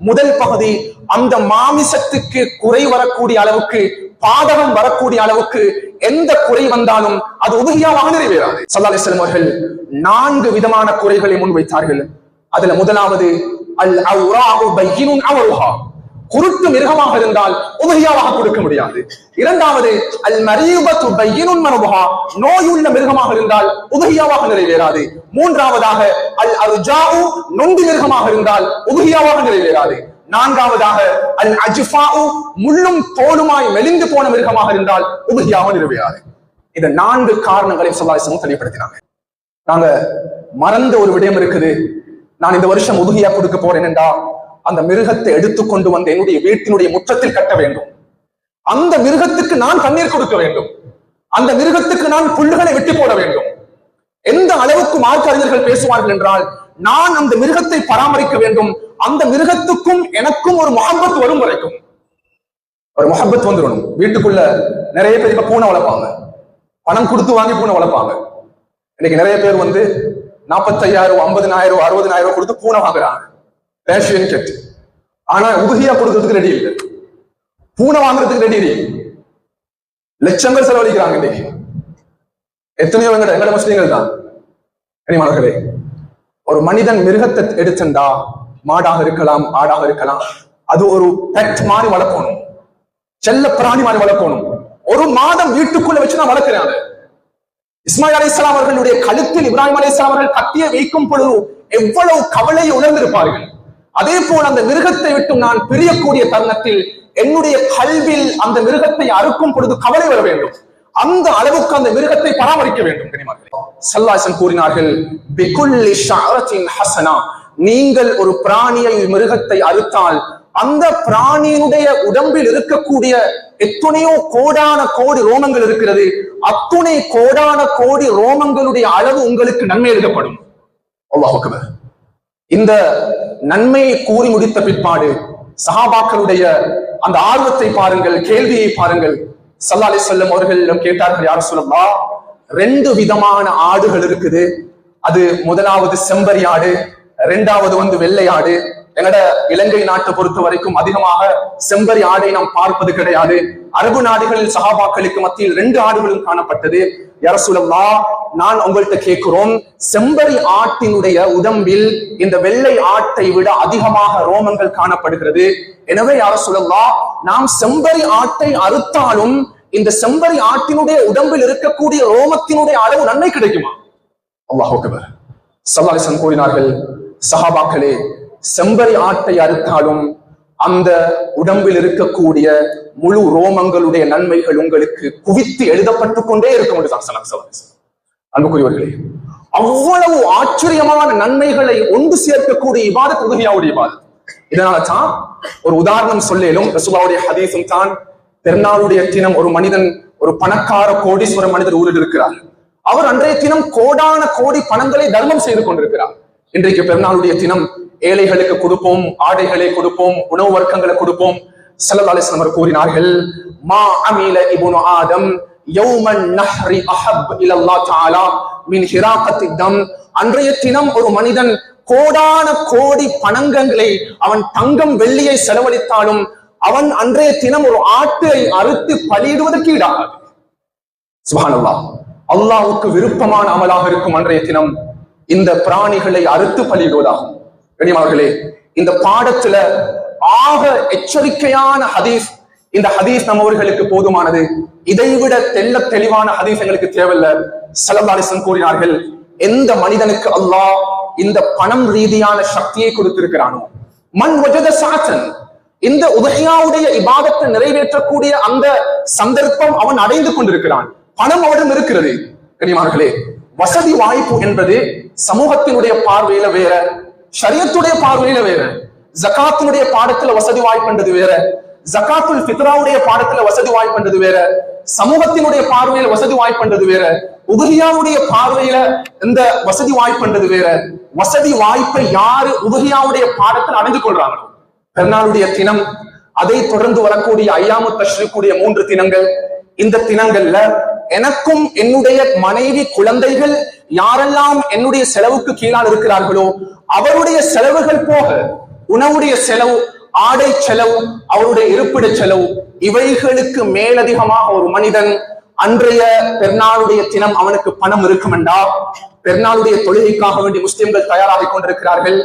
முதல் பகுதி அந்த மாமிசத்துக்கு குறை வரக்கூடிய அளவுக்கு பாதகம் வரக்கூடிய அளவுக்கு எந்த குறை வந்தாலும் அது உதவியாக நிறைவேறாது. சல்லா அலிஸ்லாம் அவர்கள் நான்கு விதமான குறைகளை முன்வைத்தார்கள். அதுல முதலாவது அல் அவுரா பையினுன் அவருஹா. குருட்டு மிருகமாக இருந்தால் உதவியாவாக கொடுக்க முடியாது. இரண்டாவது அல் மரீபத்து பையினுன் மனபுஹா நோயுள்ள மிருகமாக இருந்தால் உதவியாவாக நிறைவேறாது. மூன்றாவதாக அல் அருஜாவு நொண்டி மிருகமாக இருந்தால் உதவியாவாக நிறைவேறாது. நான்காவதாக அல் அஜிஃபாவு முள்ளும் தோலுமாய் மெலிந்து போன மிருகமாக இருந்தால் உதவியாக நிறைவேறாது. இந்த நான்கு காரணங்களை சொல்லாசமும் தெளிவுபடுத்தினாங்க. நாங்க மறந்த ஒரு விடயம் இருக்குது. நான் இந்த வருஷம் உதுகியா கொடுக்க போறேன் என்றா அந்த மிருகத்தை எடுத்துக்கொண்டு வந்து என்னுடைய வீட்டினுடைய முற்றத்தில் கட்ட வேண்டும். அந்த மிருகத்துக்கு நான் தண்ணீர் கொடுக்க வேண்டும். அந்த மிருகத்துக்கு நான் புல்லுகளை வெட்டி போட வேண்டும். எந்த அளவுக்கு மார்க்க அறிஞர்கள் பேசுவார்கள் என்றால் நான் அந்த மிருகத்தை பராமரிக்க வேண்டும். அந்த மிருகத்துக்கும் எனக்கும் ஒரு முகம்பத் வரும் வரைக்கும். ஒரு முகப்பத் வந்துடணும். வீட்டுக்குள்ள நிறைய பேர் இப்ப பூனை வளர்ப்பாங்க. பணம் கொடுத்து வாங்கி பூனை வளர்ப்பாங்க. இன்னைக்கு நிறைய பேர் வந்து நாற்பத்தையாயிரம் ஐம்பதுனாயிரம் அறுபதுனாயிரம் கொடுத்து பூனை வாங்குறாங்க. ரேஷியன் கெட் ஆனா உதவியா கொடுக்கறதுக்கு ரெடி இல்லை. பூனை வாங்குறதுக்கு ரெடி இல்லை. லட்சங்கள் செலவழிக்கிறாங்க இன்னைக்கு. எத்தனையோ எங்கட எங்கட முஸ்லீம்கள் தான். கனிமார்களே ஒரு மனிதன் மிருகத்தை எடுத்துண்டா மாடாக இருக்கலாம் ஆடாக இருக்கலாம். அது ஒரு பெட் மாதிரி வளர்க்கணும். செல்ல பிராணி மாதிரி வளர்க்கணும். ஒரு மாதம் வீட்டுக்குள்ள வச்சு நான் வளர்க்கிறேன் அதை. இஸ்மாயில் அலி இஸ்லாம் அவர்களுடைய கழுத்தில் இப்ராஹிம் அலி இஸ்லாம் அவர்கள் கத்திய வைக்கும் பொழுது எவ்வளவு கவலையை உணர்ந்திருப்பார்கள். அதே போல் அந்த மிருகத்தை விட்டு நான் பிரியக்கூடிய தருணத்தில் என்னுடைய கல்வில் அந்த மிருகத்தை அறுக்கும் பொழுது கவலை வர வேண்டும். அந்த அளவுக்கு அந்த மிருகத்தை பராமரிக்க வேண்டும் கனிமார்களே சல்லாசன் கூறினார்கள் ஹசனா. நீங்கள் ஒரு பிராணியை மிருகத்தை அறுத்தால் அந்த பிராணியினுடைய உடம்பில் இருக்கக்கூடிய எத்தனையோ கோடான கோடி ரோமங்கள் இருக்கிறது. அத்துணை கோடான கோடி ரோமங்களுடைய அளவு உங்களுக்கு நன்மை எழுதப்படும். இந்த நன்மையை கூறி முடித்த பிற்பாடு சஹாபாக்களுடைய அந்த ஆர்வத்தை பாருங்கள் கேள்வியை பாருங்கள். சல்லா அலி சொல்லம் அவர்களிடம் கேட்டார்கள் யார் சொல்லப்பா ரெண்டு விதமான ஆடுகள் இருக்குது. அது முதலாவது செம்பரி ஆடு ரெண்டாவது வந்து வெள்ளை ஆடு எங்கட இலங்கை நாட்டை பொறுத்த வரைக்கும் அதிகமாக செம்பரி ஆடை நாம் பார்ப்பது கிடையாது. அரபு நாடுகளில் சகாபாக்களுக்கு மத்தியில் ரெண்டு ஆடுகளும் காணப்பட்டது. யரசுலல்லா நான் உங்கள்கிட்ட கேட்கிறோம் செம்பரி ஆட்டினுடைய உடம்பில் இந்த வெள்ளை ஆட்டை விட அதிகமாக ரோமங்கள் காணப்படுகிறது. எனவே யார நாம் செம்பரி ஆட்டை அறுத்தாலும் இந்த செம்பரி ஆட்டினுடைய உடம்பில் இருக்கக்கூடிய ரோமத்தினுடைய அளவு நன்மை கிடைக்குமா? அல்லாஹ் அக்பர். கூறினார்கள் சஹாபாக்களே செம்பரி ஆட்டை அறுத்தாலும் அந்த உடம்பில் இருக்கக்கூடிய முழு ரோமங்களுடைய நன்மைகள் உங்களுக்கு குவித்து எழுதப்பட்டு கொண்டே இருக்கும் அன்புக்குரியவர்களே அவ்வளவு ஆச்சரியமான நன்மைகளை ஒன்று சேர்க்கக்கூடிய இபாதத் உதவியாவுடைய இபாதத். இதனால தான் ஒரு உதாரணம் சொல்லேலும் ரசுபாவுடைய ஹதீஸும் தான் பெருநாளுடைய தினம் ஒரு மனிதன் ஒரு பணக்கார கோடீஸ்வர மனிதர் ஊரில் இருக்கிறார். அவர் அன்றைய தினம் கோடான கோடி பணங்களை தர்மம் செய்து கொண்டிருக்கிறார். இன்றைக்கு பெருநாளுடைய தினம் ஏழைகளுக்கு கொடுப்போம் ஆடைகளை கொடுப்போம் உணவு வர்க்கங்களை கொடுப்போம். செல்லதாலேசன் அவர் கூறினார்கள் மா அமில இபுனு ஆதம் யௌமன் நஹ்ரி அஹப் இலல்லா தாலா மின் ஹிராக்கத்தி தம். அன்றைய தினம் ஒரு மனிதன் கோடான கோடி பணங்கங்களை அவன் தங்கம் வெள்ளியை செலவழித்தாலும் அவன் அன்றைய தினம் ஒரு ஆட்டை அறுத்து பலியிடுவதற்கு ஈடாகாது. சுபானல்லா அல்லாவுக்கு விருப்பமான அமலாக இருக்கும் அன்றைய தினம் இந்த பிராணிகளை அறுத்து பலியிடுவதாகும். கனிமார்களே இந்த பாடத்துல ஆக எச்சரிக்கையான ஹதீஸ் இந்த ஹதீஸ் நம்மவர்களுக்கு போதுமானது. இதைவிட தெல்ல தெளிவான ஹதீஸ் எங்களுக்கு தேவையில்ல. சலல்லாலிசன் கூறினார்கள் எந்த மனிதனுக்கு அல்லாஹ் இந்த பணம் ரீதியான சக்தியை கொடுத்திருக்கிறானோ மண் வஜத சாத்தன் இந்த உதயாவுடைய இபாதத்தை நிறைவேற்றக்கூடிய அந்த சந்தர்ப்பம் அவன் அடைந்து கொண்டிருக்கிறான். பணம் அவனிடம் இருக்கிறது. கனிமார்களே வசதி வாய்ப்பு என்பது சமூகத்தினுடைய பார்வையில வேற ஷரியத்துடைய பார்வையில வேற. ஜகாத்தினுடைய பாடத்துல வசதி வாய்ப்புன்றது வேற. ஜக்காத்துல் பித்ராவுடைய பாடத்துல வசதி வாய்ப்புன்றது வேற. சமூகத்தினுடைய பார்வையில வசதி வாய்ப்புன்றது வேற. உபகியாவுடைய பார்வையில இந்த வசதி வாய்ப்புன்றது வேற. வசதி வாய்ப்பை யாரு உபகியாவுடைய பாடத்தில் அடைந்து கொள்றாங்களோ? பெருநாளுடைய தினம் அதை தொடர்ந்து வரக்கூடிய ஐயாமு தஷ்ரிக்குடைய மூன்று தினங்கள். இந்த தினங்கள்ல எனக்கும் என்னுடைய மனைவி குழந்தைகள் யாரெல்லாம் என்னுடைய செலவுக்கு கீழால் இருக்கிறார்களோ அவருடைய செலவுகள் போக உணவுடைய செலவு ஆடை செலவு அவருடைய இருப்பிட செலவு இவைகளுக்கு மேலதிகமாக ஒரு மனிதன் அன்றைய பெருநாளுடைய தினம் அவனுக்கு பணம் இருக்கும் என்றா பெருநாளுடைய தொழுகைக்காக வேண்டி முஸ்லிம்கள் தயாராகி கொண்டிருக்கிறார்கள்.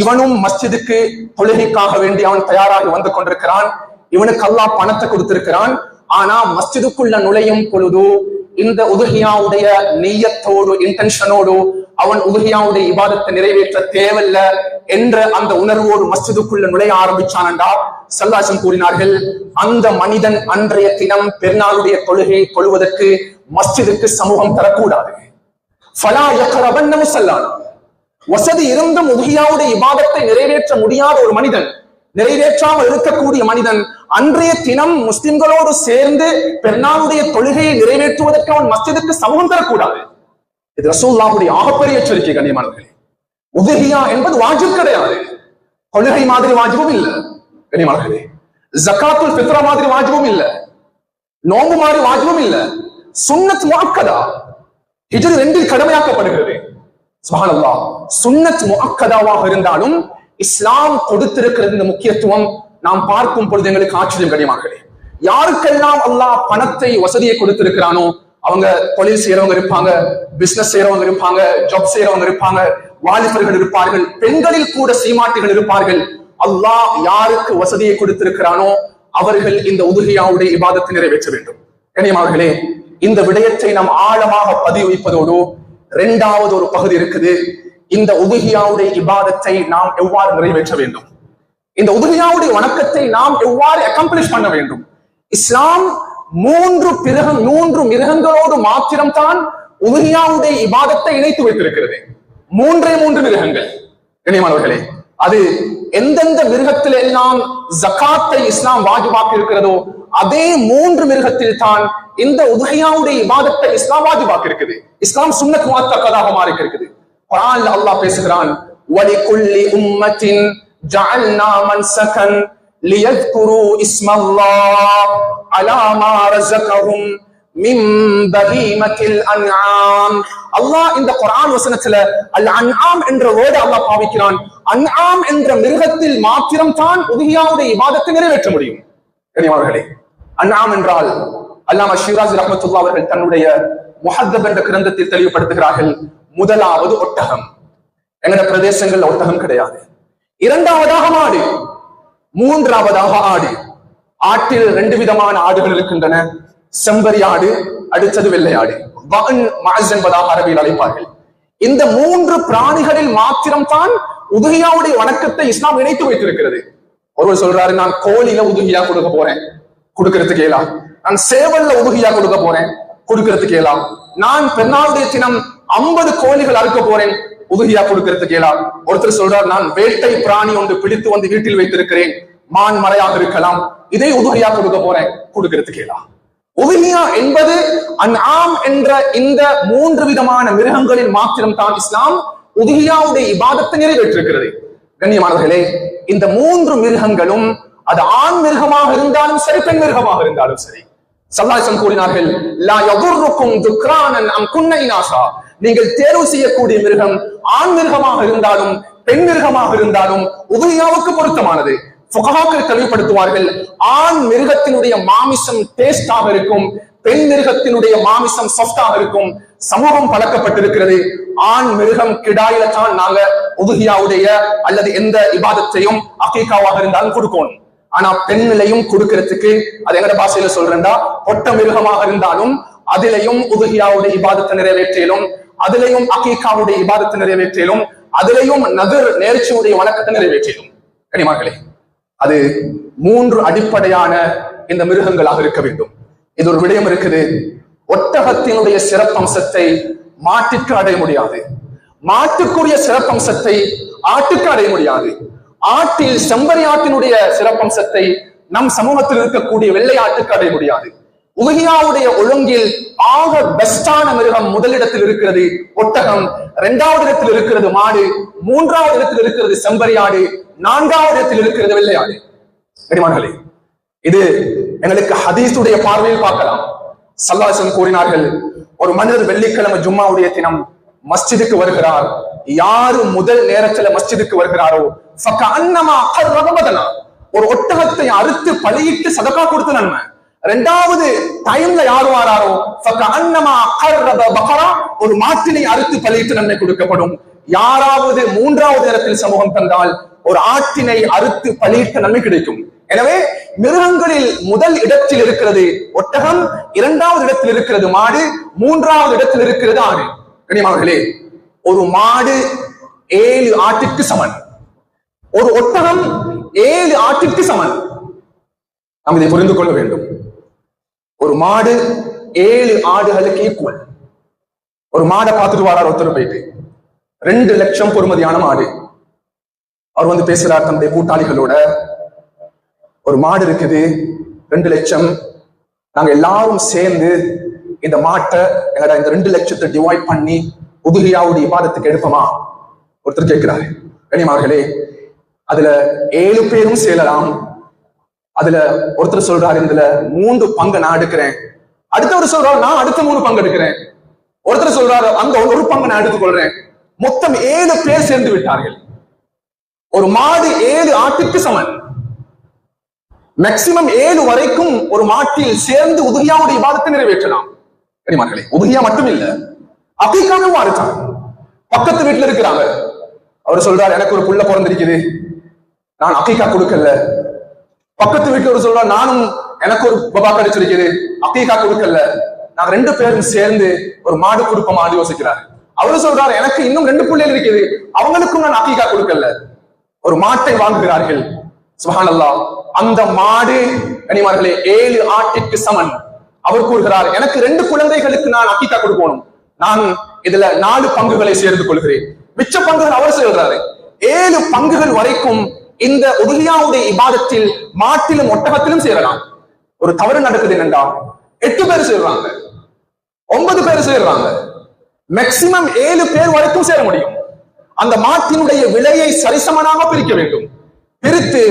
இவனும் மஸ்ஜிதுக்கு தொழுகைக்காக வேண்டி அவன் தயாராகி வந்து கொண்டிருக்கிறான். இவனுக்கு அல்லாஹ் பணத்தை கொடுத்திருக்கிறான். ஆனா மஸ்ஜிதுக்குள்ள நுழையும் பொழுது இந்த உதுகியாவுடைய நெய்யத்தோடு இன்டென்ஷனோடு அவன் உதுகியாவுடைய இபாதத்தை நிறைவேற்ற தேவையில்ல என்ற அந்த உணர்வோடு மஸ்ஜிதுக்குள்ள நுழைய ஆரம்பிச்சானண்டா? சல்லாசம் கூறினார்கள் அந்த மனிதன் அன்றைய தினம் பெருநாளுடைய தொழுகையை தொழுவதற்கு மஸ்ஜிதுக்கு சமூகம் தரக்கூடாது. ஃபலா யக்ரபன் முஸல்லானா வசதி இருந்தும் உதுகியாவுடைய இபாதத்தை நிறைவேற்ற முடியாத ஒரு மனிதன் நிறைவேற்றாமல் இருக்கக்கூடிய மனிதன் அன்றைய தினம் முஸ்லிம்களோடு சேர்ந்து பெருநாளுடைய தொழுகையை நிறைவேற்றுவதற்கு அவன் மஸ்ஜிதுக்கு சமூகம் தரக்கூடாது. இது ரசூல்லாவுடைய ஆகப்பெரிய எச்சரிக்கை கண்ணியமானவர்களே. உதுகியா என்பது வாஜிப் கிடையாது. கொள்கை மாதிரி வாஜிபும் இல்ல கண்ணியமானவர்களே. ஜக்காத்துல் ஃபித்ரா மாதிரி வாஜிபும் இல்ல நோம்பு மாதிரி வாஜிபும் இல்ல சுன்னத் முஅக்கதா. ஹிஜ்ரி ரெண்டில் கடமையாக்கப்படுகிறது. சுபஹானல்லாஹ் சுன்னத் முஅக்கதாவாக இருந்தாலும் இஸ்லாம் கொடுத்திருக்கிறது இந்த முக்கியத்துவம் நாம் பார்க்கும் பொழுது எங்களுக்கு ஆச்சரியம் கடியமார்களே யாருக்கெல்லாம் அல்லாஹ் பணத்தை வசதியை கொடுத்திருக்கிறானோ அவங்க தொழில் செய்யறவங்க இருப்பாங்க பிசினஸ் செய்யறவங்க இருப்பாங்க ஜாப் செய்யறவங்க இருப்பாங்க வாலிபர்கள் இருப்பார்கள் பெண்களில் கூட சீமாட்டிகள் இருப்பார்கள். அல்லாஹ் யாருக்கு வசதியை கொடுத்திருக்கிறானோ அவர்கள் இந்த உதுகையாவுடைய இபாதத்தை நிறைவேற்ற வேண்டும். கண்ணியமார்களே இந்த விடயத்தை நாம் ஆழமாக பதிவு வைப்பதோடு இரண்டாவது ஒரு பகுதி இருக்குது. இந்த உதுகியாவுடைய இபாதத்தை நாம் எவ்வாறு நிறைவேற்ற வேண்டும்? இந்த உதுமையாவுடைய வணக்கத்தை நாம் எவ்வாறு அக்கம்ப்ளிஷ் பண்ண வேண்டும்? இஸ்லாம் மூன்று பிறகம் மூன்று மிருகங்களோடு மாத்திரம்தான் உதுமையாவுடைய இபாதத்தை இணைத்து வைத்திருக்கிறது. மூன்றே மூன்று மிருகங்கள். கண்ணியமானவர்களே அது எந்தெந்த மிருகத்தில் எல்லாம் ஜகாத்தை இஸ்லாம் வாஜிபாக்கி இருக்கிறதோ அதே மூன்று மிருகத்தில் தான் இந்த உதகையாவுடைய இபாதத்தை இஸ்லாம் வாஜிபாக்கி இருக்குது இஸ்லாம் சுன்னத் மாத்தக்கதாக மாறி இருக்குது குரான் அல்லாஹ் பேசுகிறான் வலிகுல்லி உம்மத்தின் ஜஅல்னா மன்சகன் லியذ்குரு இஸ்மல்லாஹ் அலா மா ரஸகஹும் மின் பஹீமத்தில் அன்ஆம் அல்லாஹ் இந்த குர்ஆன் வசனத்துல அல் அன்ஆம் என்ற வேர்டு அல்லாஹ் பாவிக்கிறான் அன்ஆம் என்ற மிருகத்தில் மாத்திரம் தான் உதகியாவுடைய இபாதத்தை நிறைவேற்ற முடியும் கனிமாவர்களே அன்ஆம் என்றால் அல்லாம ஷிராஜ் ரஹமத்துல்லா அவர்கள் தன்னுடைய முஹத்தப் என்ற கிரந்தத்தில் தெளிவுபடுத்துகிறார்கள் முதலாவது ஒட்டகம் எங்கட பிரதேசங்கள்ல ஒட்டகம் கிடையாது இரண்டாவதாக மாடு மூன்றாவதாக ஆடு. ஆட்டில் ரெண்டு விதமான ஆடுகள் இருக்கின்றன. செம்பரி ஆடு அடுத்தது வெள்ளை ஆடு. என்பதாக அரபியில் அழைப்பார்கள். இந்த மூன்று பிராணிகளில் மாத்திரம்தான் உதுகியாவுடைய வணக்கத்தை இஸ்லாம் இணைத்து வைத்திருக்கிறது. ஒருவர் சொல்றாரு நான் கோழில உதுகியா கொடுக்க போறேன். கொடுக்கறதுக்கு இயலாம் நான் சேவல்ல உதுகியா கொடுக்க போறேன். கொடுக்கறதுக்கு இயலாம் நான் பெண்ணாவுடைய தினம் ஐம்பது கோழிகள் அறுக்க போறேன். உதுகியா கொடுக்கறதுக்கு இயலாம் ஒருத்தர் சொல்றார் நான் வேட்டை பிராணி ஒன்று பிடித்து வந்து வீட்டில் வைத்திருக்கிறேன். மான் மறையாக இருக்கலாம். இதை உதவியா கொடுக்க போறேன். கொடுக்கறதுக்கு இயலாம் உதவியா என்பது அன்ஆம் என்ற இந்த மூன்று விதமான மிருகங்களில் மாத்திரம் தான் இஸ்லாம் உதுகியாவுடைய இபாதத்தை நிறைவேற்றிருக்கிறது. கண்ணியமானவர்களே இந்த மூன்று மிருகங்களும் அது ஆண் மிருகமாக இருந்தாலும் சரி பெண் மிருகமாக இருந்தாலும் சரி. சல்லாசம் கூறினார்கள் நீங்கள் தேர்வு செய்யக்கூடிய மிருகம் ஆண் மிருகமாக இருந்தாலும் பெண் மிருகமாக இருந்தாலும் உதயாவுக்கு பொருத்தமானது. புகாக்கள் தெளிவுபடுத்துவார்கள் ஆண் மிருகத்தினுடைய மாமிசம் டேஸ்டாக இருக்கும் பெண் மிருகத்தினுடைய மாமிசம் சாஃப்டாக இருக்கும் சமூகம் பழக்கப்பட்டிருக்கிறது. ஆண் மிருகம் கிடாயில தான் நாங்க உதுகியாவுடைய அல்லது எந்த இபாதத்தையும் அகீகாவாக இருந்தாலும் கொடுக்கணும். ஆனா பெண்ணிலையும் கொடுக்கறதுக்கு அது எங்கட பாஷையில சொல்றேன்டா பொட்ட மிருகமாக இருந்தாலும் அதிலையும் உதுகியாவுடைய இபாதத்தை நிறைவேற்றிலும் அதிலையும் அகீகாவுடைய இபாதத்தை நிறைவேற்றிலும் அதிலையும் நகர் நேர்ச்சியுடைய வணக்கத்தை நிறைவேற்றிலும் கனிமார்களே அது மூன்று அடிப்படையான இந்த மிருகங்களாக இருக்க வேண்டும். இது ஒரு விடயம் இருக்குது. ஒட்டகத்தினுடைய சிறப்பம்சத்தை மாட்டிற்கு அடைய முடியாது. மாட்டுக்குரிய சிறப்பம்சத்தை ஆட்டுக்கு அடைய முடியாது. ஆட்டில் செம்பரி ஆட்டினுடைய சிறப்பம்சத்தை நம் சமூகத்தில் இருக்கக்கூடிய வெள்ளை ஆட்டுக்கு அடைய முடியாது. உகையாவுடைய ஒழுங்கில் ஆக பெஸ்டான மிருகம் முதலிடத்தில் இருக்கிறது ஒட்டகம். இரண்டாவது இடத்தில் இருக்கிறது மாடு. மூன்றாவது இடத்தில் இருக்கிறது செம்பரி ஆடு. நான்காவது இடத்தில் இருக்கிறது வெள்ளையாடு இது எங்களுக்கு ஹதீஸுடைய பார்வையில் பார்க்கலாம். சல்லாசன் கூறினார்கள் ஒரு மனிதர் வெள்ளிக்கிழமை ஜும்மாவுடைய தினம் மஸ்ஜிதுக்கு வருகிறார். யாரு முதல் நேரத்துல மஸ்ஜிதுக்கு வருகிறாரோ ஃபக்கஅன்னமா ஒரு ஒட்டகத்தை அறுத்து பலியிட்டு சதக்கா கொடுத்த நன்மை ரெண்டாவது டைம்ல யார் வாராரோ? ஒரு மாட்டினை அறுத்து பலியிட்டு நன்மை கொடுக்கப்படும். யாராவது மூன்றாவது இடத்தில் சமூகம் தந்தால் ஒரு ஆட்டினை அறுத்து பலியிட்ட நன்மை கிடைக்கும். எனவே மிருகங்களில் முதல் இடத்தில் இருக்கிறது ஒட்டகம் இரண்டாவது இடத்தில் இருக்கிறது மாடு மூன்றாவது இடத்தில் இருக்கிறது ஆடு. கனிமார்களே ஒரு மாடு ஏழு ஆட்டிற்கு சமன். ஒரு ஒட்டகம் ஏழு ஆட்டிற்கு சமன். நாம் இதை புரிந்து கொள்ள வேண்டும். ஒரு மாடு ஏழு ஆடுகளுக்கு ஈக்குவல் ஒரு மாடை பார்த்துட்டு வரார் ஒருத்தர் போயிட்டு. ரெண்டு லட்சம் பொறுமதியான மாடு. அவர் வந்து பேசுறார் தன்னுடைய கூட்டாளிகளோட. ஒரு மாடு இருக்குது ரெண்டு லட்சம். நாங்க எல்லாரும் சேர்ந்து இந்த மாட்டை எங்கட இந்த ரெண்டு லட்சத்தை டிவைட் பண்ணி உதுகியாவுடைய இபாதத்துக்கு எடுப்போமா? ஒருத்தர் கேட்கிறாரு. கனிமார்களே அதுல ஏழு பேரும் சேரலாம். அதுல ஒருத்தர் சொல்றாரு இதுல மூன்று பங்கு நான் எடுக்கிறேன். அடுத்தவர் சொல்றாரு நான் அடுத்த மூணு பங்கு எடுக்கிறேன். ஒருத்தர் சொல்றாரு அங்க ஒரு பங்கு நான் எடுத்துக்கொள்றேன். மொத்தம் ஏழு பேர் சேர்ந்து விட்டார்கள். ஒரு மாடு ஏழு ஆட்டுக்கு சமன் மேக்சிமம் ஏழு வரைக்கும் ஒரு மாட்டில் சேர்ந்து உதுகியாவுடைய விவாதத்தை நிறைவேற்றலாம். கனிமார்களே மட்டும் இல்ல அபிகாவும் மாறுச்சான் பக்கத்து வீட்டுல இருக்கிறாங்க. அவர் சொல்றாரு எனக்கு ஒரு புள்ள பிறந்திருக்குது. நான் அக்கீக்கா கொடுக்கல. பக்கத்து வீட்டுல ஒரு நானும் எனக்கு ஒரு பபா கிடைச்சிருக்குது அக்கீகா கொடுக்கல. நாங்க ரெண்டு பேரும் சேர்ந்து ஒரு மாடு கொடுப்போமான்னு யோசிக்கிறாரு. அவரு சொல்றாரு எனக்கு இன்னும் ரெண்டு பிள்ளைகள் இருக்குது. அவங்களுக்கும் நான் அக்கீகா கொடுக்கல. ஒரு மாட்டை வாங்குகிறார்கள். சுபஹானல்லாஹ் அந்த மாடு கனிமார்களே ஏழு ஆட்டிற்கு சமன். அவர் கூறுகிறார் எனக்கு ரெண்டு குழந்தைகளுக்கு நான் அக்கீகா கொடுக்கணும். நான் இதுல நாலு பங்குகளை சேர்ந்து கொள்கிறேன். மிச்ச பங்குகள் அவர் சொல்றாரு ஏழு பங்குகள் வரைக்கும் இந்த உதவியாவுடைய இபாதத்தில் மாட்டிலும் ஒட்டகத்திலும் சேரலாம். ஒரு தவறு நடக்குது என்னண்டா? எட்டு பேர் சேர்றாங்க. ஒன்பது பேர் சேர்றாங்க. மேக்சிமம் ஏழு பேர் வரைக்கும் சேர முடியும். அந்த மாட்டினுடைய விலையை சரிசமனாக பிரிக்க வேண்டும். பிரித்து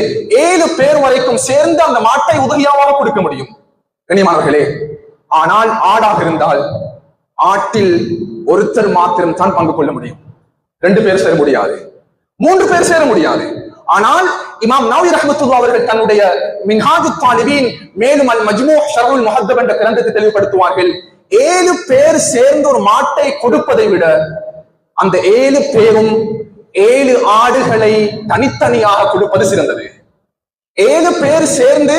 ஏழு பேர் வரைக்கும் சேர்ந்து அந்த மாட்டை உதவியாவாக கொடுக்க முடியும். கண்ணியமானவர்களே ஆனால் ஆடாக இருந்தால் ஆட்டில் ஒருத்தர் மாத்திரம் தான் பங்கு கொள்ள முடியும். ரெண்டு பேர் சேர முடியாது. மூன்று பேர் சேர முடியாது. ஆனால் இமாம் நவி ரஹமத்துல்லா அவர்கள் தன்னுடைய மின்ஹாஜு தாலிபின் மேலும் அல் மஜ்மூ ஷருல் முஹத்தப் என்ற கிரந்தத்தை தெளிவுபடுத்துவார்கள். ஏழு பேர் சேர்ந்து ஒரு மாட்டை கொடுப்பதை விட அந்த ஏழு பேரும் ஏழு ஆடுகளை தனித்தனியாக கொடுப்பது சிறந்தது. ஏழு பேர் சேர்ந்து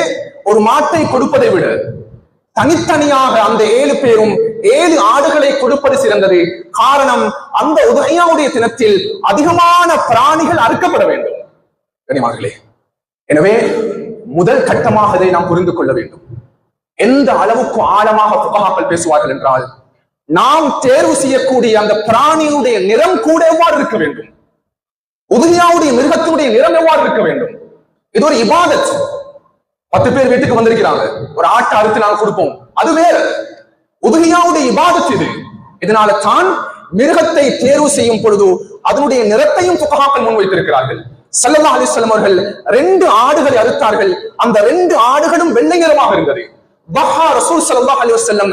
ஒரு மாட்டை கொடுப்பதை விட தனித்தனியாக அந்த ஏழு பேரும் ஏழு ஆடுகளை கொடுப்பது சிறந்தது. காரணம் அந்த உதகையாவுடைய தினத்தில் அதிகமான பிராணிகள் அறுக்கப்பட வேண்டும். கனிமார்களே எனவே முதல் கட்டமாக இதை நாம் புரிந்து கொள்ள வேண்டும். எந்த அளவுக்கு ஆழமாக புகாக்கள் பேசுவார்கள் என்றால் நாம் தேர்வு செய்யக்கூடிய அந்த பிராணியுடைய நிறம் கூட எவ்வாறு இருக்க வேண்டும்? உதவியாவுடைய மிருகத்தினுடைய நிறம் எவ்வாறு இருக்க வேண்டும்? இது ஒரு இபாதத். பத்து பேர் வீட்டுக்கு வந்திருக்கிறாங்க. ஒரு ஆட்டை அறுத்து நாங்க கொடுப்போம். அது வேற. உதவியாவுடைய இபாதத் இது. இதனால தான் மிருகத்தை தேர்வு செய்யும் பொழுது அதனுடைய நிறத்தையும் புகாக்கள் முன்வைத்திருக்கிறார்கள். சல்லல்லா அலிஸ்லாம் அவர்கள் ரெண்டு ஆடுகளை அறுத்தார்கள். அந்த ரெண்டு ஆடுகளும் வெள்ளை நிறமாக இருந்தது. பஹா ரசூல் சல்லா அலி வசல்லம்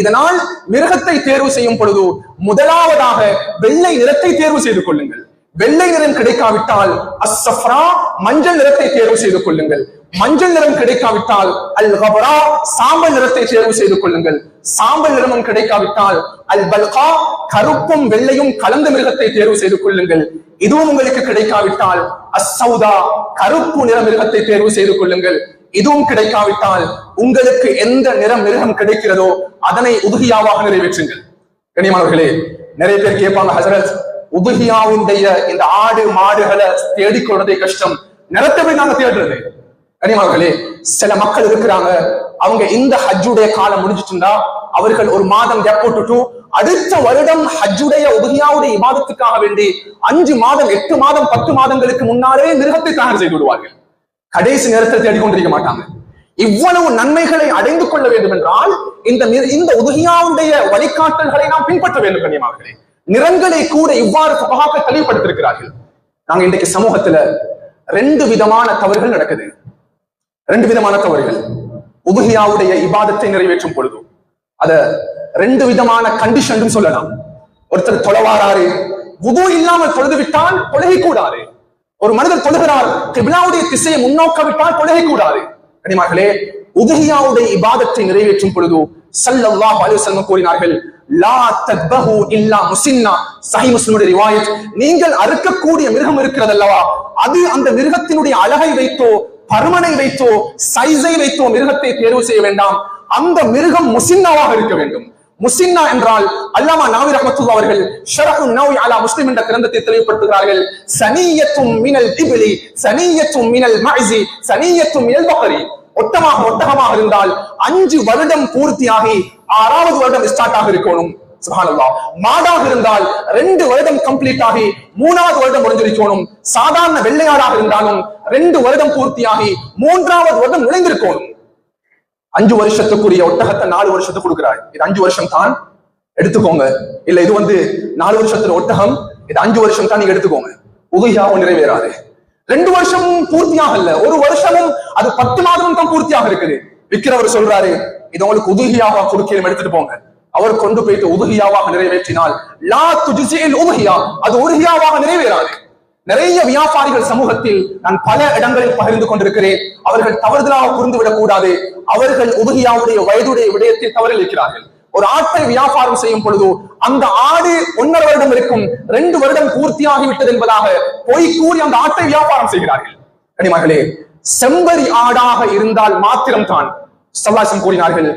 இதனால் மிருகத்தை தேர்வு செய்யும் பொழுது முதலாவதாக வெள்ளை நிறத்தை தேர்வு செய்து கொள்ளுங்கள். வெள்ளை நிறம் கிடைக்காவிட்டால் அஸ்ஸஃப்ரா மஞ்சள் நிறத்தை தேர்வு செய்து கொள்ளுங்கள். மஞ்சள் நிறம் கிடைக்காவிட்டால் அல் கபரா சாம்பல் நிறத்தை தேர்வு செய்து கொள்ளுங்கள். சாம்பல் நிறமும் கிடைக்காவிட்டால் அல் பல்கா கருப்பும் வெள்ளையும் கலந்த மிருகத்தை தேர்வு செய்து கொள்ளுங்கள். இதுவும் உங்களுக்கு கிடைக்காவிட்டால் அசௌதா கருப்பு நிற மிருகத்தை தேர்வு செய்து கொள்ளுங்கள். இதுவும் கிடைக்காவிட்டால் உங்களுக்கு எந்த நிறம் மிருகம் கிடைக்கிறதோ அதனை உதுகியாவாக நிறைவேற்றுங்கள். கனியமானவர்களே நிறைய பேர் கேட்பாங்க ஹசரத் உதுகியாவுடைய இந்த ஆடு மாடுகளை தேடிக்கொள்றதே கஷ்டம். நிறத்தை நாங்க தேடுறது. கனிமார்களே சில மக்கள் இருக்கிறாங்க. அவங்க இந்த ஹஜ்ஜுடைய காலம் முடிஞ்சிட்டுனா அவர்கள் ஒரு மாதம் கேப் போட்டுட்டு அடுத்த வருடம் ஹஜ்ஜுடைய உதவியாவுடைய இபாதத்துக்காக வேண்டி அஞ்சு மாதம் எட்டு மாதம் பத்து மாதங்களுக்கு முன்னாலே மிருகத்தை தயார் செய்து விடுவார்கள். கடைசி நேரத்தில் தேடிக்கொண்டிருக்க மாட்டாங்க. இவ்வளவு நன்மைகளை அடைந்து கொள்ள வேண்டும் என்றால் இந்த இந்த உதவியாவுடைய வழிகாட்டல்களை நாம் பின்பற்ற வேண்டும் கண்ணியமாகவே நிறங்களை கூட இவ்வாறு புகாக்க தெளிவுபடுத்திருக்கிறார்கள் நாங்க இன்றைக்கு சமூகத்துல ரெண்டு விதமான தவறுகள் நடக்குது. ரெண்டு விதமான தவறுகள். உதுகியாவுடைய இபாதத்தை நிறைவேற்றும் பொழுது. அத ரெண்டு விதமான கண்டிஷன் சொல்லலாம். ஒருத்தர் தொலைவாராரு வுது இல்லாமல் தொழுது விட்டால் கொலகை கூடாது ஒரு மனிதர் தொழுகிறார் கிபிலாவுடைய திசையை முன்னோக்க விட்டால் கொலகை கூடாது கனிமார்களே உதுகியாவுடைய இபாதத்தை நிறைவேற்றும் பொழுது சல்லல்லாஹ் அலைஹி கூறினார்கள் லா தத்பஹு இல்லா முசின்னா. சஹி முஸ்லிமுடைய ரிவாயத் நீங்கள் அறுக்கக்கூடிய மிருகம் இருக்கிறது அல்லவா அது அந்த மிருகத்தினுடைய அழகை வைத்தோ பருமனை வைத்தோ சைஸை வைத்தோ மிருகத்தை தேர்வு செய்ய வேண்டாம். அந்த மிருகம் முசின்னாவாக இருக்க வேண்டும். முசின்னா என்றால் அல்லாமா நாவி ரஹமத்துல்லா அவர்கள் ஷரஹு நௌய் அலா முஸ்லிம் என்ற கிரந்தத்தை தெளிவுபடுத்துகிறார்கள். சனியத்தும் மினல் இபிலி சனியத்தும் மினல் மஅஸி சனியத்தும் மினல் பக்ரி. ஒட்டமாக ஒட்டகமாக இருந்தால் அஞ்சு வருடம் பூர்த்தியாகி ஆறாவது வருடம் ஸ்டார்ட் ஆக இருக்கணும். சுகானல்லா மாடாக இருந்தால் ரெண்டு வருடம் கம்ப்ளீட் ஆகி மூணாவது வருடம் முடிஞ்சிருக்கணும் சாதாரண வெள்ளையாடாக இருந்தாலும் ரெண்டு வருடம் பூர்த்தியாகி மூன்றாவது வருடம் நுழைந்திருக்கணும் அஞ்சு வருஷத்துக்குரிய ஒட்டகத்தை நாலு வருஷத்துக்கு கொடுக்கிறாய். இது அஞ்சு வருஷம் தான் எடுத்துக்கோங்க. இல்ல இது வந்து நாலு வருஷத்துல ஒட்டகம் இது அஞ்சு வருஷம் தான் நீங்க எடுத்துக்கோங்க. உதவியாகவும் நிறைவேறாது. ரெண்டு வருஷமும் பூர்த்தியாக இல்ல ஒரு வருஷமும் அது பத்து மாதமும் தான் பூர்த்தியாக இருக்குது. விக்கிறவர் சொல்றாரு இது உங்களுக்கு உதவியாக கொடுக்கலும் எடுத்துட்டு போங்க. அவர் கொண்டு போயிட்டு உதுகியாவாக நிறைவேற்றினால் லா துஜிசில் உதுகியா அது உருகியாவாக நிறைவேறாது. நிறைய வியாபாரிகள் சமூகத்தில் நான் பல இடங்களில் பகிர்ந்து கொண்டிருக்கிறேன். அவர்கள் தவறுதலாக புரிந்துவிடக் கூடாது. அவர்கள் உதுகியாவுடைய வயதுடைய விடயத்தில் தவறிழைக்கிறார்கள் ஒரு ஆட்டை வியாபாரம் செய்யும் பொழுது அந்த ஆடு ஒன்னரை வருடம் இருக்கும் ரெண்டு வருடம் பூர்த்தியாகிவிட்டது என்பதாக பொய் கூறி அந்த ஆட்டை வியாபாரம் செய்கிறார்கள். கனிமகளே செம்பரி ஆடாக இருந்தால் மாத்திரம்தான். சல்லாசம் கூறினார்கள்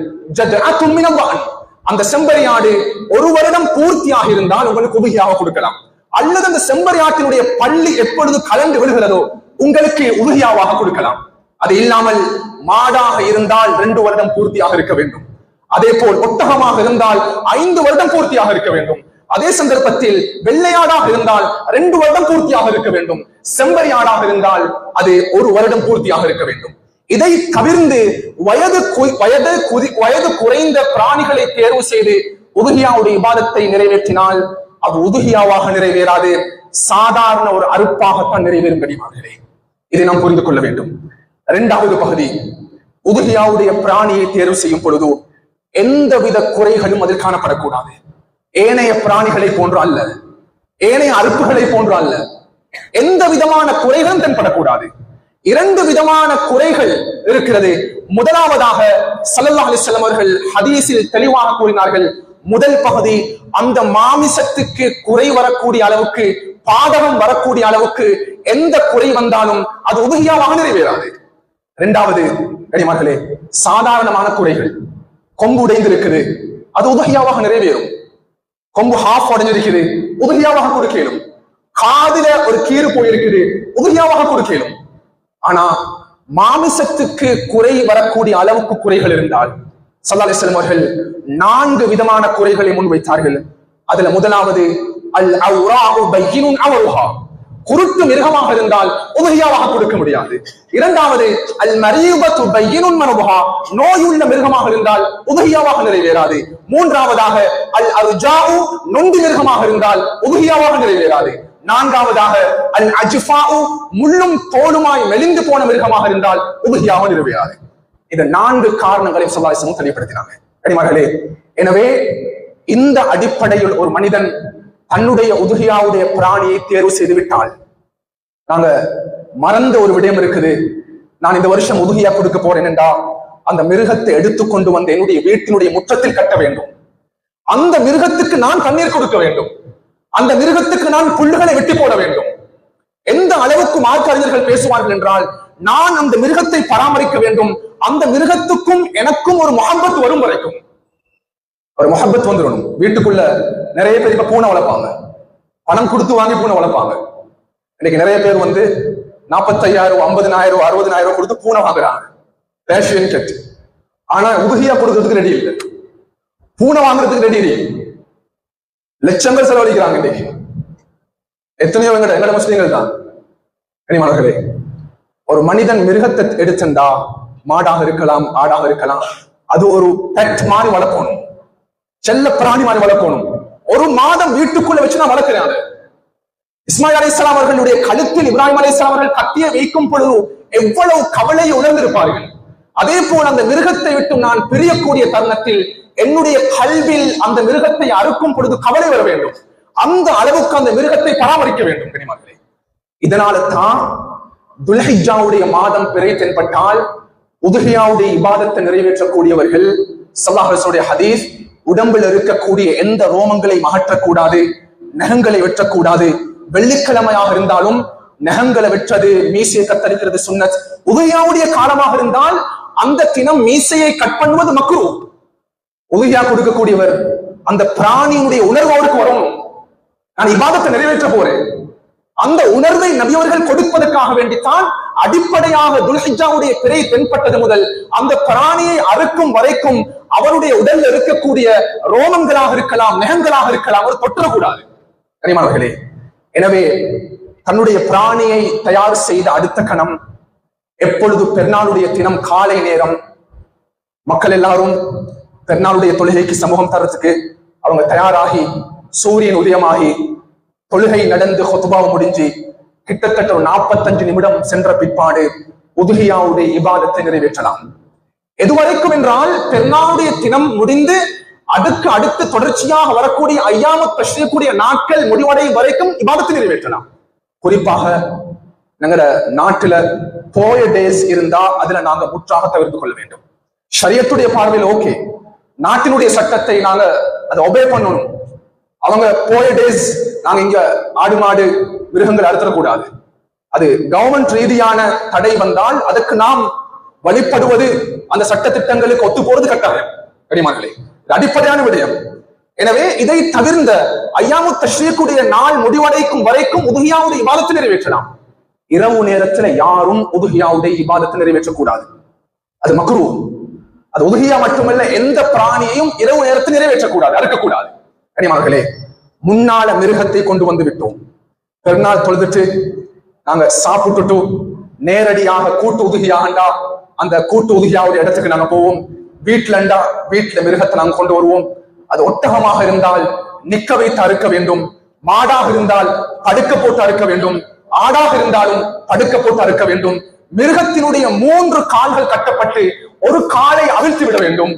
அந்த செம்பரி ஆடு ஒரு வருடம் பூர்த்தியாக இருந்தால் உங்களுக்கு உபகியாக கொடுக்கலாம். அல்லது அந்த செம்பரி ஆட்டினுடைய பள்ளி எப்பொழுது கலந்து விழுகிறதோ உங்களுக்கு உறுதியாவாக கொடுக்கலாம். அது இல்லாமல் மாடாக இருந்தால் ரெண்டு வருடம் பூர்த்தியாக இருக்க வேண்டும். அதே போல் ஒட்டகமாக இருந்தால் ஐந்து வருடம் பூர்த்தியாக இருக்க வேண்டும். அதே சந்தர்ப்பத்தில் வெள்ளையாடாக இருந்தால் ரெண்டு வருடம் பூர்த்தியாக இருக்க வேண்டும். செம்பரியாடாக இருந்தால் அது ஒரு வருடம் பூர்த்தியாக இருக்க வேண்டும். இதை தவிர்ந்து வயது வயது குதி வயது குறைந்த பிராணிகளை தேர்வு செய்து உதுகியாவுடைய இபாதத்தை நிறைவேற்றினால் அது உதுகியாவாக நிறைவேறாது. சாதாரண ஒரு அறுப்பாகத்தான் நிறைவேறும் கடிமார்களே இதை நாம் புரிந்து கொள்ள வேண்டும். இரண்டாவது பகுதி உதுகியாவுடைய பிராணியை தேர்வு செய்யும் பொழுது எந்தவித குறைகளும் அதில் காணப்படக்கூடாது. ஏனைய பிராணிகளை போன்று அல்ல. ஏனைய அறுப்புகளை போன்று அல்ல. எந்த விதமான குறைகளும் தென்படக்கூடாது. இரண்டு விதமான குறைகள் இருக்கிறது. முதலாவதாக சல்லல்லா அலைஹி அவர்கள் ஹதீஸில் தெளிவாக கூறினார்கள். முதல் பகுதி அந்த மாமிசத்துக்கு குறை வரக்கூடிய அளவுக்கு பாதகம் வரக்கூடிய அளவுக்கு எந்த குறை வந்தாலும் அது உதவியாவாக நிறைவேறாது. இரண்டாவது கனிமார்களே சாதாரணமான குறைகள். கொம்பு உடைந்திருக்குது அது உதவியாவாக நிறைவேறும். கொம்பு ஹாஃப் உடைஞ்சிருக்குது உதவியாவாக கொடுக்கலும். காதுல ஒரு கீறு போயிருக்குது உதவியாவாக கொடுக்கலும். ஆனா மாமிசத்துக்கு குறை வரக்கூடிய அளவுக்கு குறைகள் இருந்தால் சல்லா அலிஸ்லாம் அவர்கள் நான்கு விதமான குறைகளை முன்வைத்தார்கள். அதுல முதலாவது அல் அவருஹா. குருட்டு மிருகமாக இருந்தால் உதவியாவாக கொடுக்க முடியாது. இரண்டாவது அல் மரீபத்து பையினுன் மனபுஹா நோயுள்ள மிருகமாக இருந்தால் உதவியாவாக நிறைவேறாது. மூன்றாவதாக அல் அருஜாவு நொண்டி மிருகமாக இருந்தால் உதவியாவாக நிறைவேறாது. நான்காவதாக அல் அஜ்ஃபாஉ முள்ளும் தோலுமாய் மெலிந்து போன மிருகமாக இருந்தால் உபகியாமல் இருவையாது இந்த நான்கு காரணங்களை சுவாசமும் தெளிவுபடுத்தினாங்க. எனவே இந்த அடிப்படையில் ஒரு மனிதன் தன்னுடைய உதுகியாவுடைய பிராணியை தேர்வு செய்து விட்டால் நாங்க மறந்த ஒரு விடயம் இருக்குது. நான் இந்த வருஷம் உதுகியா கொடுக்க போறேன் என்றா அந்த மிருகத்தை எடுத்துக்கொண்டு வந்து என்னுடைய வீட்டினுடைய முற்றத்தில் கட்ட வேண்டும். அந்த மிருகத்துக்கு நான் தண்ணீர் கொடுக்க வேண்டும். அந்த மிருகத்துக்கு நான் புல்லுகளை வெட்டி போட வேண்டும். எந்த அளவுக்கு மார்க்க அறிஞர்கள் பேசுவார்கள் என்றால் நான் அந்த மிருகத்தை பராமரிக்க வேண்டும். அந்த மிருகத்துக்கும் எனக்கும் ஒரு முகம்பத் வரும் வரைக்கும். ஒரு முகப்பத் வந்துடணும். வீட்டுக்குள்ள நிறைய பேர் இப்ப பூனை வளர்ப்பாங்க. பணம் கொடுத்து வாங்கி பூனை வளர்ப்பாங்க. இன்னைக்கு நிறைய பேர் வந்து நாற்பத்தையாயிரம் ஐம்பதினாயிரம் அறுபதினாயிரம் கொடுத்து பூனை வாங்குறாங்க. ரேஷியன் கட் ஆனா உதவியா கொடுக்கறதுக்கு ரெடி இல்லை. பூனை வாங்குறதுக்கு ரெடி இல்லை லட்சங்கள் செலவழிக்கிறாங்க இன்னைக்கு எத்தனையோ எங்கட எங்கட முஸ்லீம்கள் தான். கனிமலர்களே ஒரு மனிதன் மிருகத்தை எடுத்துண்டா மாடாக இருக்கலாம் ஆடாக இருக்கலாம். அது ஒரு பெட் மாதிரி வளர்க்கணும். செல்ல பிராணி மாதிரி வளர்க்கணும். ஒரு மாதம் வீட்டுக்குள்ள வச்சு நான் வளர்க்கிறேன் இஸ்மாயில் அலி இஸ்லாம் அவர்களுடைய கழுத்தில் இப்ராஹிம் அலி இஸ்லாம் அவர்கள் கத்திய வைக்கும் பொழுது எவ்வளவு கவலையை உணர்ந்திருப்பார்கள். அதே போல் அந்த மிருகத்தை விட்டு நான் பிரியக்கூடிய தருணத்தில் என்னுடைய கல்வில் அந்த மிருகத்தை அறுக்கும் பொழுது கவலை வர வேண்டும். அந்த அளவுக்கு அந்த மிருகத்தை பராமரிக்க வேண்டும் கனிமார்களே இதனால தான் துலஹிஜாவுடைய மாதம் பிறை தென்பட்டால் உதுகையாவுடைய இபாதத்தை நிறைவேற்றக்கூடியவர்கள் சல்லாஹுடைய ஹதீஸ் உடம்பில் இருக்கக்கூடிய எந்த ரோமங்களை மகற்றக்கூடாது நகங்களை வெற்றக்கூடாது வெள்ளிக்கிழமையாக இருந்தாலும் நகங்களை வெற்றது மீசையை கத்தரிக்கிறது சுன்னத். உதயாவுடைய காலமாக இருந்தால் அந்த தினம் மீசையை கட் பண்ணுவது மக்குரு உதயா கொடுக்கக்கூடியவர் அந்த பிராணியினுடைய உணர்வு அவருக்கு வரணும். நான் இபாதத்தை நிறைவேற்ற போறேன். அந்த உணர்வை நபியவர்கள் கொடுப்பதற்காக வேண்டித்தான் அடிப்படையாக துல்ஹிஜாவுடைய பிறை தென்பட்டது முதல் அந்த பிராணியை அறுக்கும் வரைக்கும் அவருடைய உடல்ல இருக்கக்கூடிய ரோமங்களாக இருக்கலாம் நெகங்களாக இருக்கலாம் அவர் தொற்றக்கூடாது. கனிமார்களே எனவே தன்னுடைய பிராணியை தயார் செய்த அடுத்த கணம் எப்பொழுது பெருநாளுடைய தினம் காலை நேரம் மக்கள் எல்லாரும் பெருநாளுடைய தொழுகைக்கு சமூகம் தரத்துக்கு அவங்க தயாராகி சூரியன் உதயமாகி தொழுகை நடந்து ஹொத்துபாவை முடிஞ்சு கிட்டத்தட்ட ஒரு நாற்பத்தஞ்சு நிமிடம் சென்ற பிற்பாடு உதுகியாவுடைய இபாதத்தை நிறைவேற்றலாம். எதுவரைக்கும் என்றால் பெருநாளுடைய தினம் முடிந்து அதுக்கு அடுத்து தொடர்ச்சியாக வரக்கூடிய ஐயாம பிரச்சனைக்கூடிய நாட்கள் முடிவடையும் வரைக்கும் இபாதத்தை நிறைவேற்றலாம். குறிப்பாக எங்கட நாட்டுல போய டேஸ் இருந்தா அதுல நாங்க முற்றாக தவிர்த்து கொள்ள வேண்டும். சரியத்துடைய பார்வையில் ஓகே நாட்டினுடைய சட்டத்தை நாங்க அதை ஒபே பண்ணணும். அவங்க போய டேஸ் நாங்க இங்க ஆடு மாடு மிருகங்கள் அறுத்தக்கூடாது அது கவர்மெண்ட் ரீதியான தடை வந்தால் அதற்கு நாம் வழிபடுவது அந்த சட்ட திட்டங்களுக்கு ஒத்து போறது கட்டாயம் கடிமார்களே அடிப்படையான விடயம். எனவே இதை தவிர்ந்த ஐயாமு தஷ்ரீக்குடைய நாள் முடிவடைக்கும் வரைக்கும் உதுகியாவுடைய இபாதத்தை நிறைவேற்றலாம். இரவு நேரத்துல யாரும் உதுகியாவுடைய இபாதத்தை நிறைவேற்றக்கூடாது. அது மக்ரூ. அது உதுகியா மட்டுமல்ல எந்த பிராணியையும் இரவு நேரத்தில் நிறைவேற்றக்கூடாது அறுக்கக்கூடாது. கனிமார்களே முன்னால மிருகத்தை கொண்டு வந்து விட்டோம். பெருநாள் தொழுதுட்டு நாங்க சாப்பிட்டுட்டு நேரடியாக கூட்டு உதுகியாண்டா அந்த கூட்டு உதுகியாவுடைய இடத்துக்கு நாங்க போவோம். வீட்டுலண்டா வீட்டுல மிருகத்தை நாங்க கொண்டு வருவோம். அது ஒட்டகமாக இருந்தால் நிக்க வைத்து அறுக்க வேண்டும். மாடாக இருந்தால் படுக்க போட்டு அறுக்க வேண்டும். ஆடாக இருந்தாலும் படுக்க போட்டு அறுக்க வேண்டும். மிருகத்தினுடைய மூன்று கால்கள் கட்டப்பட்டு ஒரு காலை அவிழ்த்து விட வேண்டும்.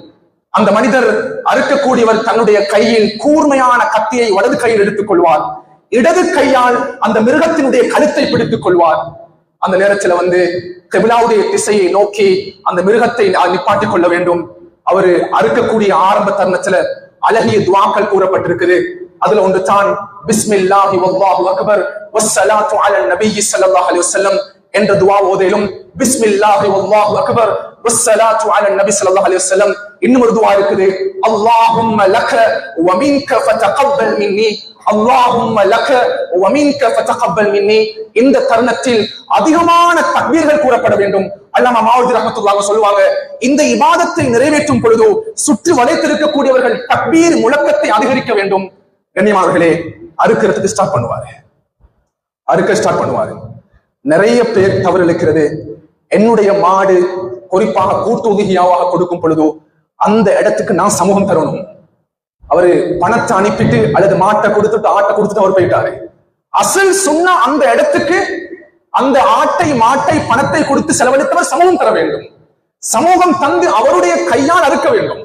அந்த மனிதர் அறுக்கக்கூடியவர் தன்னுடைய கையில் கூர்மையான கத்தியை வலது கையில் எடுத்துக் கொள்வார். இடது கையால் அந்த மிருகத்தினுடைய கழுத்தை பிடித்துக் கொள்வார். அந்த நேரத்துல வந்து கபிலாவுடைய திசையை நோக்கி அந்த மிருகத்தை நிப்பாட்டிக் கொள்ள வேண்டும். அவரு அறுக்கக்கூடிய ஆரம்ப தருணத்துல அழகிய துவாக்கள் கூறப்பட்டிருக்குது. அதுல ஒன்று தான் பிஸ்மில்லாஹி வல்லாஹு அக்பர் வஸ்ஸலாத்து அலன் நபியி ஸல்லல்லாஹு அலைஹி வஸல்லம். என்ற துவா ஓதையிலும் பிஸ்மில்லாஹி வல்லாஹு அக்பர் வஸ்ஸலாத்து அலன் நபி ஸல்லல்லாஹு அலைஹி வஸல்லம் இன்னும் ஒரு துவா இருக்குது. அல்லாஹும்ம லக வ மின்க ஃபதகப்பல் மின்னி அல்லாஹும்ம லக வ மின்க ஃபதகப்பல் மின்னி இந்த தருணத்தில் அதிகமான தக்பீர்கள் கூறப்பட வேண்டும். அல்லாமா மாவதி ரஹமத்துல்லாஹ் சொல்லுவாங்க இந்த இபாதத்தை நிறைவேற்றும் பொழுது சுற்றி வளைத்திருக்கக்கூடியவர்கள் தக்பீர் முழக்கத்தை அதிகரிக்க வேண்டும். கண்ணியமானவர்களே அறுக்கிறதுக்கு ஸ்டார்ட் பண்ணுவாரு. அறுக்க ஸ்டார்ட் பண்ணுவாரு. நிறைய பேர் தவறு என்னுடைய மாடு குறிப்பாக கூட்டுதவியாவாக கொடுக்கும் பொழுதோ அந்த இடத்துக்கு நான் சமூகம் தரணும். அவரு பணத்தை அனுப்பிட்டு அல்லது மாட்டை கொடுத்துட்டு ஆட்டை கொடுத்துட்டு அவர் போயிட்டாரு. அசல் சொன்ன அந்த இடத்துக்கு அந்த ஆட்டை மாட்டை பணத்தை கொடுத்து செலவழித்தவர் சமூகம் தர வேண்டும். சமூகம் தந்து அவருடைய கையால் அறுக்க வேண்டும்.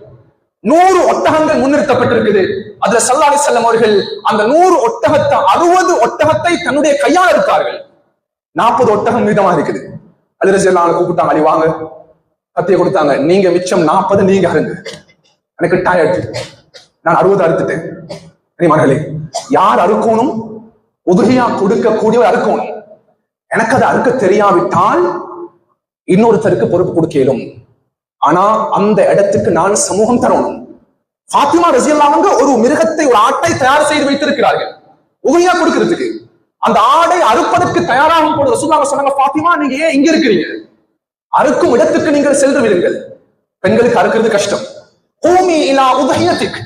நூறு ஒட்டகங்கள் முன்னிறுத்தப்பட்டிருக்குது. அதுல சல்லாலி செல்லம் அவர்கள் அந்த நூறு ஒட்டகத்தை அறுபது ஒட்டகத்தை தன்னுடைய கையால் அறுத்தார்கள். நாற்பது ஒட்டகம் மீதமா இருக்குது. அதுல செல்லாம் கூப்பிட்டாங்க அடி வாங்க. கத்திய கொடுத்தாங்க. நீங்க மிச்சம் நாற்பது நீங்க அருங்க எனக்கு டயர்ட் நான் அறுபது அறுத்துட்டேன். மகளே யார் அறுக்கணும்? உதுகையா கொடுக்கக்கூடியவர் அறுக்கணும். எனக்கு அதை அறுக்க தெரியாவிட்டால் இன்னொருத்தருக்கு பொறுப்பு கொடுக்கலும் ஆனா அந்த இடத்துக்கு நான் சமூகம் தரணும். பாத்திமா ரசியல்லாமங்க ஒரு மிருகத்தை ஒரு ஆட்டை தயார் செய்து வைத்திருக்கிறார்கள். உகையா கொடுக்கிறதுக்கு. அந்த ஆடை அறுப்பதற்கு தயாராகும் போது ரசூலாக சொன்னாங்க பாத்திமா நீங்க ஏன் இங்க இருக்கிறீங்க? அறுக்கும் இடத்துக்கு நீங்கள் சென்று விடுங்கள் பெண்களுக்கு அறுக்கிறது கஷ்டம். பூமி இலா உதயத்துக்கு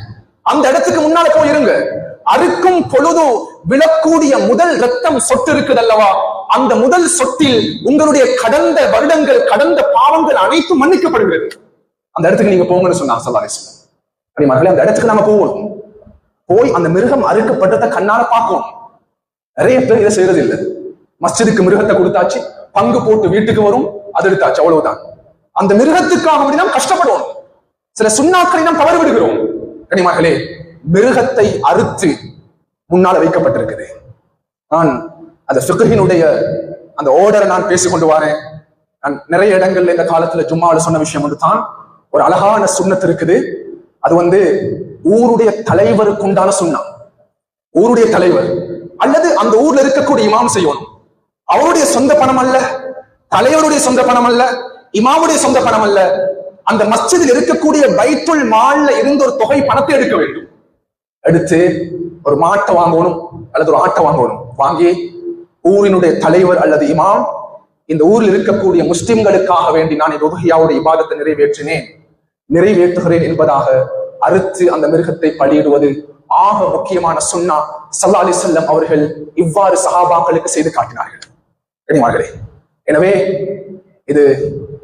அந்த இடத்துக்கு முன்னால போய் இருங்க. அறுக்கும் பொழுது விழக்கூடிய முதல் ரத்தம் சொட்டு இருக்குது அல்லவா அந்த முதல் சொத்தில் உங்களுடைய கடந்த வருடங்கள் கடந்த பாவங்கள் அனைத்தும் மன்னிக்கப்படுகிறது. அந்த இடத்துக்கு நீங்க போங்கன்னு சொன்னா சல்லாஹ் அப்படி அந்த இடத்துக்கு நாம போகணும் போய் அந்த மிருகம் அறுக்கப்பட்டதை கண்ணால பார்க்கணும். நிறைய பேர் இதை செய்யறது இல்லை மஸ்ஜிதுக்கு மிருகத்தை கொடுத்தாச்சு பங்கு போட்டு வீட்டுக்கு வரும் அது எடுத்தாச்சு அவ்வளவுதான். அந்த மிருகத்துக்காக வேண்டி நாம் கஷ்டப்படுவோம். சில சுண்ணாக்களை நாம் தவறு விடுகிறோம் கனிமகளே மிருகத்தை அறுத்து முன்னால் வைக்கப்பட்டிருக்குது. நான் அந்த ஃபிக்ஹினுடைய அந்த ஓர்டரை நான் பேசிக்கொண்டு வரேன். நான் நிறைய இடங்கள்ல இந்த காலத்துல ஜும்மாவில் சொன்ன விஷயம் வந்து தான் ஒரு அழகான சுண்ணத்து இருக்குது. அது வந்து ஊருடைய தலைவருக்கு உண்டான சுண்ணா. ஊருடைய தலைவர். அல்லது அந்த ஊர்ல இருக்கக்கூடிய இமாம் செய்யணும். அவருடைய சொந்த பணம் அல்ல தலைவருடைய சொந்த பணம் அல்ல இமாமுடைய சொந்த பணம் அல்ல. அந்த மஸ்ஜிதில் இருக்கக்கூடிய பைத்துல் மால்ல இருந்து ஒரு தொகை பணத்தை எடுக்க வேண்டும். எடுத்து ஒரு மாட்டை வாங்கணும் அல்லது ஒரு ஆட்டை வாங்கணும். வாங்கி ஊரினுடைய தலைவர் அல்லது இமாம் இந்த ஊரில் இருக்கக்கூடிய முஸ்லிம்களுக்காக வேண்டி நான் இந்த உதகையாவுடைய இபாதத்தை நிறைவேற்றினேன் நிறைவேற்றுகிறேன் என்பதாக அறுத்து அந்த மிருகத்தை பலியிடுவது ஆக முக்கியமான சுன்னா சல்லா அலி செல்லம் அவர்கள் இவ்வாறு சஹாபாக்களுக்கு செய்து காட்டினார்கள். கனிமார்களே எனவே இது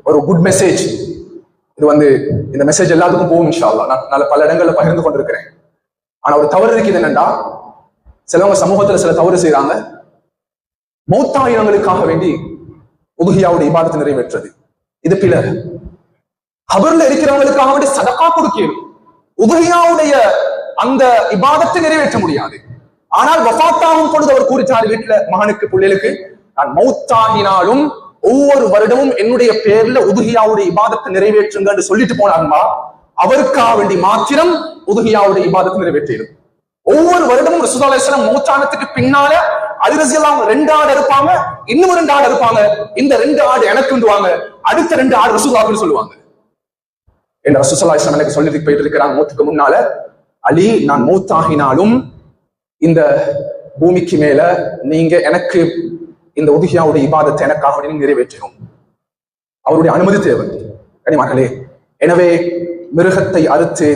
ஒரு குட் மெசேஜ் இது வந்து இந்த மெசேஜ் எல்லாத்துக்கும் போகும் இன்ஷா நான் நான் பல இடங்கள்ல பகிர்ந்து கொண்டிருக்கிறேன். ஆனா ஒரு தவறு இருக்குது என்னன்னா சிலவங்க சமூகத்துல சில தவறு செய்யறாங்க மூத்தாயிரங்களுக்காக வேண்டி உதுகியாவுடைய இபாதத்தை நிறைவேற்றது இது பிளர். கபர்ல இருக்கிறவங்களுக்காக வேண்டி சதக்கா கொடுக்கணும் உதுகியாவுடைய அந்த இபாதத்தை நிறைவேற்ற முடியாது. ஆனால் வஃபாத்தாகும் பொழுது அவர் கூறிச்சார் வீட்டுல மகனுக்கு பிள்ளைகளுக்கு நான் மௌத்தாகினாலும் ஒவ்வொரு வருடமும் என்னுடைய பேர்ல உதுகியாவுடைய இபாதத்தை நிறைவேற்றுங்க என்று சொல்லிட்டு போனாங்கம்மா அவருக்காக வேண்டி மாத்திரம் உதுகியாவுடைய இபாதத்தை நிறைவேற்றிடும் ஒவ்வொரு வருடமும் ரசூதாலேஸ்வரம் மௌத்தானத்துக்கு பின்னால அதிரசியெல்லாம் ரெண்டு ஆடு இருப்பாங்க இன்னும் ரெண்டு ஆடு இருப்பாங்க இந்த ரெண்டு ஆடு எனக்கு வாங்க அடுத்த ரெண்டு ஆடு ரசூதாக்குன்னு சொல்லுவாங்க. என்ற ரசூலுல்லாஹி அலைஹி எனக்கு சொல்லி போயிட்டு இருக்கிறாங்க மூத்துக்கு முன்னால. அலி நான் மூத்தாகினாலும் இந்த பூமிக்கு மேல நீங்க எனக்கு இந்த உதுகியாவுடைய இபாதத்தை எனக்காக நீங்க நிறைவேற்றணும். அவருடைய அனுமதி தேவை. கனிமார்களே எனவே மிருகத்தை அறுத்து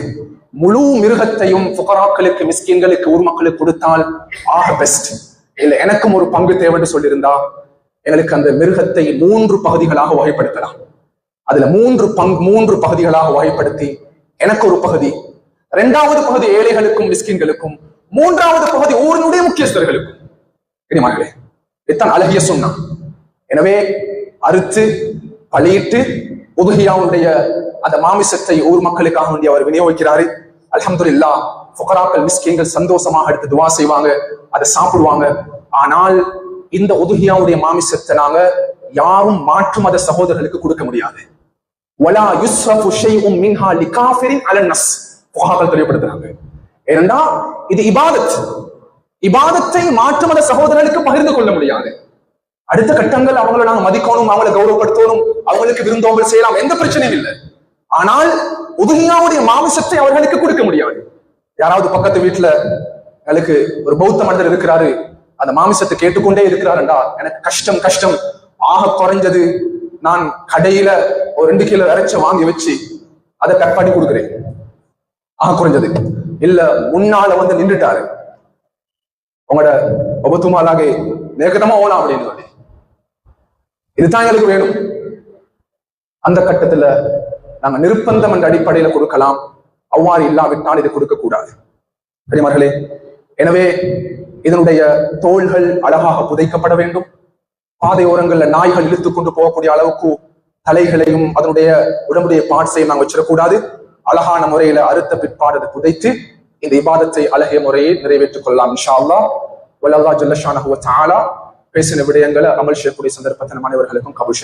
முழு மிருகத்தையும் புகராக்களுக்கு மிஸ்கின்களுக்கு ஊர் மக்களுக்கு கொடுத்தால் ஆக பெஸ்ட் இல்ல எனக்கும் ஒரு பங்கு தேவைன்னு சொல்லியிருந்தா எங்களுக்கு அந்த மிருகத்தை மூன்று பகுதிகளாக வகைப்படுத்தலாம். அதுல மூன்று பங்கு மூன்று பகுதிகளாக வகைப்படுத்தி எனக்கு ஒரு பகுதி இரண்டாவது பகுதி ஏழைகளுக்கும் மிஸ்கின்களுக்கும் மூன்றாவது பகுதி ஊரினுடைய முக்கியஸ்தர்களுக்கும். இனிமார்களே இத்தான் அழகிய சொன்னா எனவே அறுத்து பழியிட்டு உதுகியாவுடைய அந்த மாமிசத்தை ஊர் மக்களுக்காக வேண்டி அவர் விநியோகிக்கிறாரு. அலமது இல்லா புகராக்கள் மிஸ்கின்கள் சந்தோஷமாக எடுத்து துவா செய்வாங்க அதை சாப்பிடுவாங்க. ஆனால் இந்த உதுகியாவுடைய மாமிசத்தை நாங்க யாரும் மாற்று மத சகோதரர்களுக்கு கொடுக்க முடியாது. வலா யுஸ்ரஃபு ஷைஉம் மின்ஹா லிகாஃபிரின் அலன் நஸ் ஃபுகராக்கள் தெளிவுபடுத்துறாங்க ஏனென்றா இது இபாதத். இபாதத்தை மாற்று மத சகோதரர்களுக்கு பகிர்ந்து கொள்ள முடியாது. அடுத்த கட்டங்கள் அவங்களை நாங்க மதிக்கணும் அவங்களை கௌரவப்படுத்தணும் அவங்களுக்கு விருந்தோம்பல் செய்யலாம் எந்த பிரச்சனையும் இல்லை. ஆனால் உதுகியாவுடைய மாமிசத்தை அவர்களுக்கு கொடுக்க முடியாது. யாராவது பக்கத்து வீட்டுல எனக்கு ஒரு பௌத்த மனிதர் இருக்கிறாரு அந்த மாமிசத்தை கேட்டுக்கொண்டே இருக்கிறாருண்டா எனக்கு கஷ்டம் கஷ்டம் ஆக குறைஞ்சது. நான் கடையில ஒரு ரெண்டு கிலோ இறைச்ச வாங்கி வச்சு அதை கட் பண்ணி கொடுக்குறேன். ஆக குறைஞ்சது. இல்ல முன்னால வந்து நின்றுட்டாரு. உங்களோட ஒபத்துமாலாக நேக்கதமா ஓலாம் அப்படின்னு சொல்லி. இதுதான் எங்களுக்கு வேணும். அந்த கட்டத்துல நாங்க நிர்பந்தம் என்ற அடிப்படையில கொடுக்கலாம். அவ்வாறு இல்லாவிட்டால் இது கொடுக்க கூடாது. பெரியமர்களே எனவே இதனுடைய தோள்கள் அழகாக புதைக்கப்பட வேண்டும். பாதையோரங்கள்ல நாய்கள் இழுத்து கொண்டு போகக்கூடிய அளவுக்கு தலைகளையும் அதனுடைய உடம்புடைய பாட்ஸையும் நாங்கள் வச்சிடக்கூடாது. அழகான முறையில அறுத்த பிற்பாடு அதை புதைத்து இந்த இபாதத்தை அழகிய முறையை நிறைவேற்றிக் கொள்ளலாம் இன்ஷா அல்லா வல்லா ஜல்லஷானஹு பேசின விடயங்களை அமல் செய்யக்கூடிய சந்தர்ப்பத்தை மனைவர்களுக்கும் அனைவர்களுக்கும் கபூல்